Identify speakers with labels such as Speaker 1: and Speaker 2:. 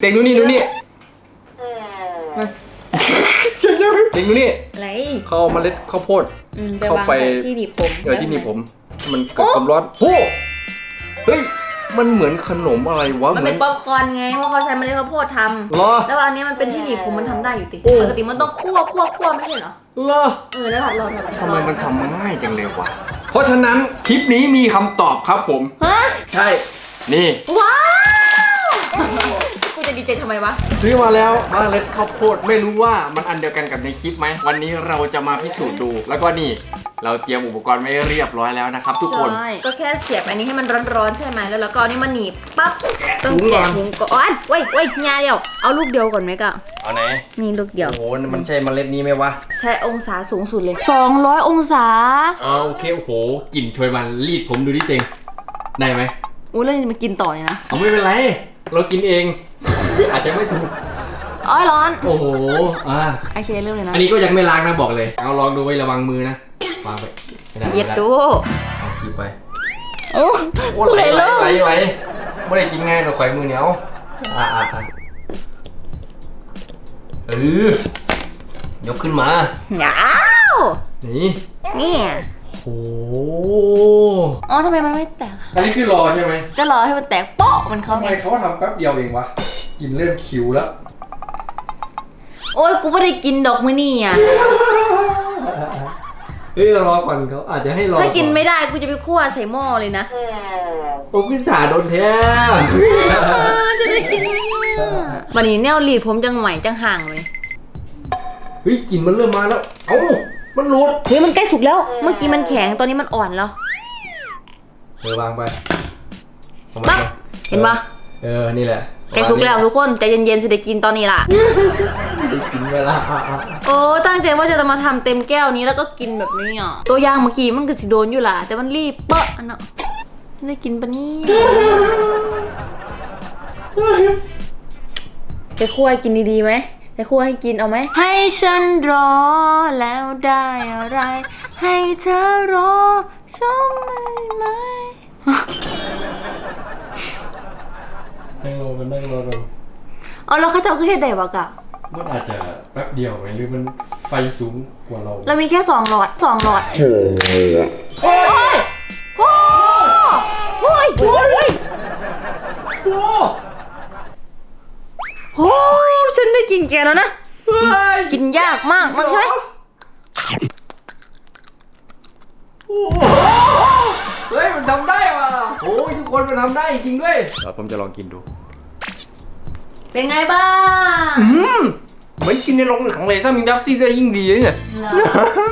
Speaker 1: เต็งดูนี่ดูนี่เต็งดูนี่
Speaker 2: อะไร
Speaker 1: เขาเอาเมล็ดข้าวโพด
Speaker 2: อืมไป
Speaker 1: เข้าวา
Speaker 2: ง
Speaker 1: ไป
Speaker 2: ใส่ที่หนีบผม
Speaker 1: เออที่นี่ผม มันเกิดความร้อนโอ้เฮ้ยมันเหมือนขนมอะไรวะ
Speaker 2: มัน
Speaker 1: เหมื
Speaker 2: เป็น
Speaker 1: อน
Speaker 2: ป๊อปคอร์นไงว่าเขาใช้เมล็ดข้าวโพดท
Speaker 1: เหรอำ
Speaker 2: แล้วอันนี้มันเป็นที่หนีบผมมันทำได้อยู่ติ
Speaker 1: โอ้
Speaker 2: ปกติมันต้องคั่วคั่วคั่วไม่ใช่เหรอ
Speaker 1: เหรอ
Speaker 2: เออแล้วผัดรอผัด
Speaker 1: ทำไมมันทำง่ายจังเลยวะเพราะฉะนั้นคลิปนี้มีคำตอบครับผม
Speaker 2: ฮะ
Speaker 1: ใช่ นี่
Speaker 2: ว้าวกูจะ ดีใจทำไมวะ
Speaker 1: ซื้อมาแล้วเมล็ดข้าวโพดไม่รู้ว่ามันอันเดียวกันกับในคลิปไหม วันนี้เราจะมาพิสูจน์ดู แล้วก็นี่เราเตรียมอุปกรณ์ไว้เรียบร้อยแล้วนะครับ ทุกคน
Speaker 2: ใช่ ก็แค่เสียบอันนี้ให้มันร้อนๆใช่ไหม แล้วเราก็เอานี่มาหนีบปั๊บ ต้อง
Speaker 1: ถุงก่
Speaker 2: แกะ
Speaker 1: อน
Speaker 2: ถุงก่อนเว้ยเว้ยงาเดียว เอาลูกเดียวก่อนไหมกะ
Speaker 1: เอาไหน
Speaker 2: นี่ลูกเดียว
Speaker 1: โอ้โห มันใช่เมล็ดนี้ไหมวะ
Speaker 2: ใช้องศาสูงสุดเลย 200 องศา
Speaker 1: อ๋อโอเค โอ้โห กลิ่นช่วยมันรีดผมดูดิเจงได้ไหม
Speaker 2: อุ้ยแล้วจะมากินต่อเลยนะ
Speaker 1: เอาไม่เป็นไร เรากินเอง อาจจะไม่ถูก
Speaker 2: อ้อยร้อน
Speaker 1: โอ้โห อ่า
Speaker 2: โอเคเริ่มเลยนะ
Speaker 1: อันนี้ก็ยังไม่ล้างนะบอกเลย เอาลองดูไว้ระวังมือนะ วางไปไม่ได้
Speaker 2: เย็ด
Speaker 1: ไม่ไดู เอาคีบไป
Speaker 2: โอ้
Speaker 1: โอ้ไหล
Speaker 2: เลย
Speaker 1: ไหล
Speaker 2: เริ่ม
Speaker 1: ไหลไหลไม่ได้กินง่ายหรอกข่อยมือเหนียว อ่าอ่าอ่าเออยกขึ้นมา
Speaker 2: ยาว
Speaker 1: นี่
Speaker 2: นี่
Speaker 1: โอ้
Speaker 2: อ๋อทำไมมันไม่แตก
Speaker 1: อันนี้คือรอใช่ไหม
Speaker 2: จะรอให้มันแตกโป๊ะมันเข้า
Speaker 1: ทำไม
Speaker 2: ไง
Speaker 1: เขาทำแป๊บเดียวเองวะ กินเริ่มคิวแล้ว
Speaker 2: โอ้ยกูไม่ได้กินดอกมือนี่อะ
Speaker 1: เฮ้ยรอก่อนเขาอาจจะให้รอ
Speaker 2: ถ้ากินไม่ได้กูจะไปคั่วใส่หม้อเลยนะ
Speaker 1: โอ้พิซซ่าโดนแท้
Speaker 2: จะได้กินไหมเนี่ยวันนี้แนวรีดผมจังไหวจังห่างเลย
Speaker 1: เฮ้ยกลิ่นมันเริ่มมาแล้ว เอ้ามันหลุด
Speaker 2: เฮ้ยมันใกล้สุกแล้ว เมื่อกี้มันแข็งตอนนี้มันอ่อนแล้ว
Speaker 1: เออวางไปเอามา
Speaker 2: ปั๊บเห็นปะ
Speaker 1: เออ นี่แหละ
Speaker 2: ใกล้สุกแล้วทุกคนใจเย็นๆสิได้กินตอนนี้ล่ะ
Speaker 1: ได้กินเวลา
Speaker 2: โอ้ตั้งใจว่าจะมาทำเต็มแก้วนี้แล้วก็กินแบบนี้อะตัวอย่างเมื่อกี้มันก็สิโดนอยู่ล่ะ แต่มันรีบเปะอันน่ะได้กินปะนี่จะคั่วให้กินดีๆไหมจะคั่วให้กินเอาไหม ให้ฉันรอแล้วได้อะไร ให้เธอรอชมไหม
Speaker 1: นั่งรอกั นนั่งรอกัน
Speaker 2: เอาแล้วเขาจะเอาขึ้นให้ได้ปะกะ
Speaker 1: มันอาจจะแป๊บเดียวไหมหรือมันไฟสูงกว่าเรา
Speaker 2: เรามีแค่สองหลอดสองหลอดโอ้ยโอ้ยโอ้ยโอ้ย
Speaker 1: โอ้
Speaker 2: โอ้ยฉันได้กินแกแล้วนะ
Speaker 1: เฮ้ย
Speaker 2: กินยากมากมันใช่ไหม
Speaker 1: โอ้โหเฮ้ยมันทำได้ว่ะโอ้ยทุกคนมันทำได้จริงด้วยผมจะลองกินดู
Speaker 2: เป็นไงบ้าง
Speaker 1: อืมเหมือนกินในโรงหนังเลยถ้ามีดับซี่ได้ยิ่งดีเลยเนี่ย
Speaker 2: เหรอ